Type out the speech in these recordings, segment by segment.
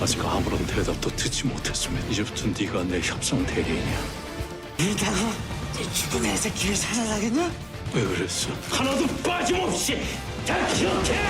아직 아무런 대답도 듣지 못했으면 이제부터 네가 내 협상 대리인이야. 이다가 네 죽은 애 새끼를 살아나겠냐? 왜 그랬어? 하나도 빠짐없이 다 기억해!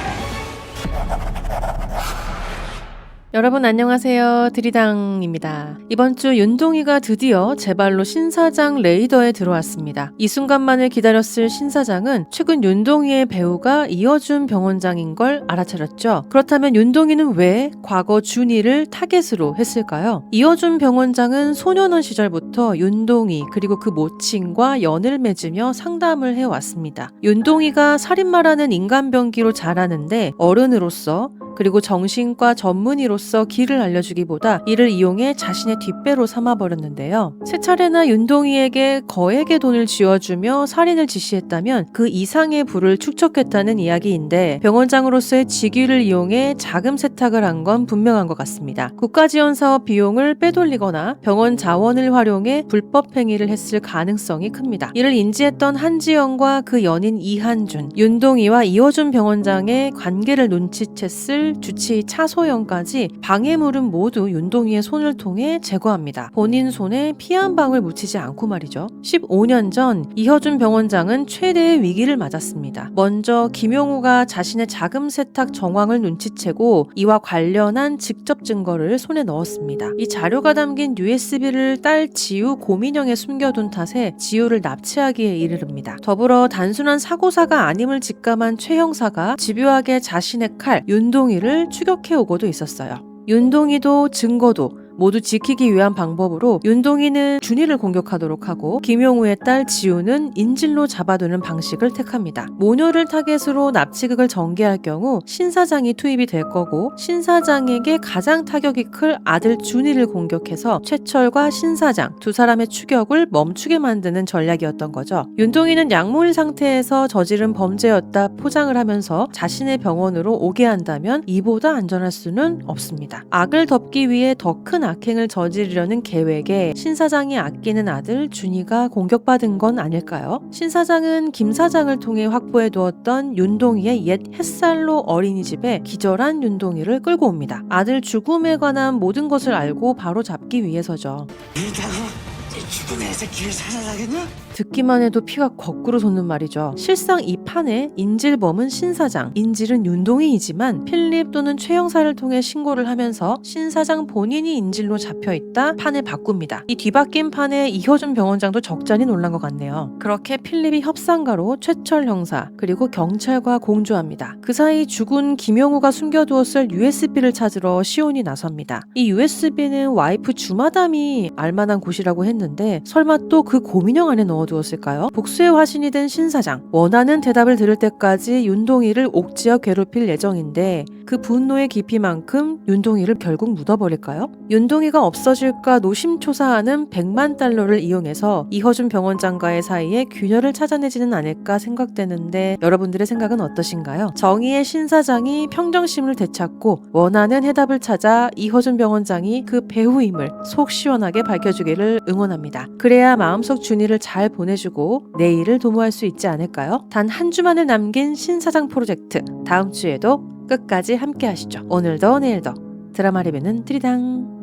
여러분 안녕하세요. 드리당입니다. 이번 주 윤동이가 드디어 제 발로 신사장 레이더에 들어왔습니다. 이 순간만을 기다렸을 신사장은 최근 윤동이의 배우가 이어준 병원장인 걸 알아차렸죠. 그렇다면 윤동이는 왜 과거 준이를 타겟으로 했을까요? 이어준 병원장은 소년원 시절부터 윤동이 그리고 그 모친과 연을 맺으며 상담을 해왔습니다. 윤동이가 살인마라는 인간병기로 자라는데 어른으로서 그리고 정신과 전문의로서 길을 알려주기보다 이를 이용해 자신의 뒷배로 삼아버렸는데요. 세 차례나 윤동이에게 거액의 돈을 쥐어주며 살인을 지시했다면 그 이상의 부를 축적했다는 이야기인데 병원장으로서의 직위를 이용해 자금 세탁을 한 건 분명한 것 같습니다. 국가지원 사업 비용을 빼돌리거나 병원 자원을 활용해 불법 행위를 했을 가능성이 큽니다. 이를 인지했던 한지영과 그 연인 이한준, 윤동이와 이호준 병원장의 관계를 눈치챘을 주치의 차소영까지 방해물은 모두 윤동이의 손을 통해 제거합니다. 본인 손에 피 한 방울 묻히지 않고 말이죠. 15년 전 이효준 병원장은 최대의 위기를 맞았습니다. 먼저 김용우가 자신의 자금 세탁 정황을 눈치채고 이와 관련한 직접 증거를 손에 넣었습니다. 이 자료가 담긴 USB를 딸 지우 고민형에 숨겨둔 탓에 지우를 납치하기에 이르릅니다. 더불어 단순한 사고사가 아님을 직감한 최 형사가 집요하게 자신의 칼 윤동 이를 추격해 오고도 있었어요. 윤동이도 증거도 모두 지키기 위한 방법으로 윤동이는 준이를 공격하도록 하고 김용우의 딸 지우는 인질로 잡아두는 방식을 택합니다. 모녀를 타겟으로 납치극을 전개할 경우 신사장이 투입이 될 거고 신사장에게 가장 타격이 클 아들 준이를 공격해서 최철과 신사장 두 사람의 추격을 멈추게 만드는 전략이었던 거죠. 윤동이는 약물 상태에서 저지른 범죄였다 포장을 하면서 자신의 병원으로 오게 한다면 이보다 안전할 수는 없습니다. 악을 덮기 위해 더 큰 악행을 저지르려는 계획에 신 사장이 아끼는 아들 준이가 공격받은 건 아닐까요? 신 사장은 김 사장을 통해 확보해 두었던 윤동이의 옛 햇살로 어린이집에 기절한 윤동이를 끌고 옵니다. 아들 죽음에 관한 모든 것을 알고 바로 잡기 위해서죠. 죽은 애 새끼를 살아나겠냐? 듣기만 해도 피가 거꾸로 솟는 말이죠. 실상 이 판의 인질범은 신사장, 인질은 윤동이이지만 필립 또는 최 형사를 통해 신고를 하면서 신사장 본인이 인질로 잡혀 있다 판을 바꿉니다. 이 뒤바뀐 판에 이효준 병원장도 적잖이 놀란 것 같네요. 그렇게 필립이 협상가로 최철 형사 그리고 경찰과 공조합니다. 그 사이 죽은 김영우가 숨겨두었을 USB를 찾으러 시온이 나섭니다. 이 USB는 와이프 주마담이 알만한 곳이라고 했는데 설마 또 그 고민형 안에 넣어두었을까요? 복수의 화신이 된 신사장 원하는 대답을 들을 때까지 윤동이를 옥지어 괴롭힐 예정인데 그 분노의 깊이만큼 윤동이를 결국 묻어버릴까요? 윤동이가 없어질까 노심초사하는 100만 달러를 이용해서 이허준 병원장과의 사이에 균열을 찾아내지는 않을까 생각되는데 여러분들의 생각은 어떠신가요? 정의의 신사장이 평정심을 되찾고 원하는 해답을 찾아 이허준 병원장이 그 배우임을 속 시원하게 밝혀주기를 응원합니다. 그래야 마음속 준이를 잘 보내주고 내 일을 도모할 수 있지 않을까요? 단 한 주만을 남긴 신사장 프로젝트 다음 주에도 끝까지 함께 하시죠. 오늘도 내일도 드라마 리뷰는 드리당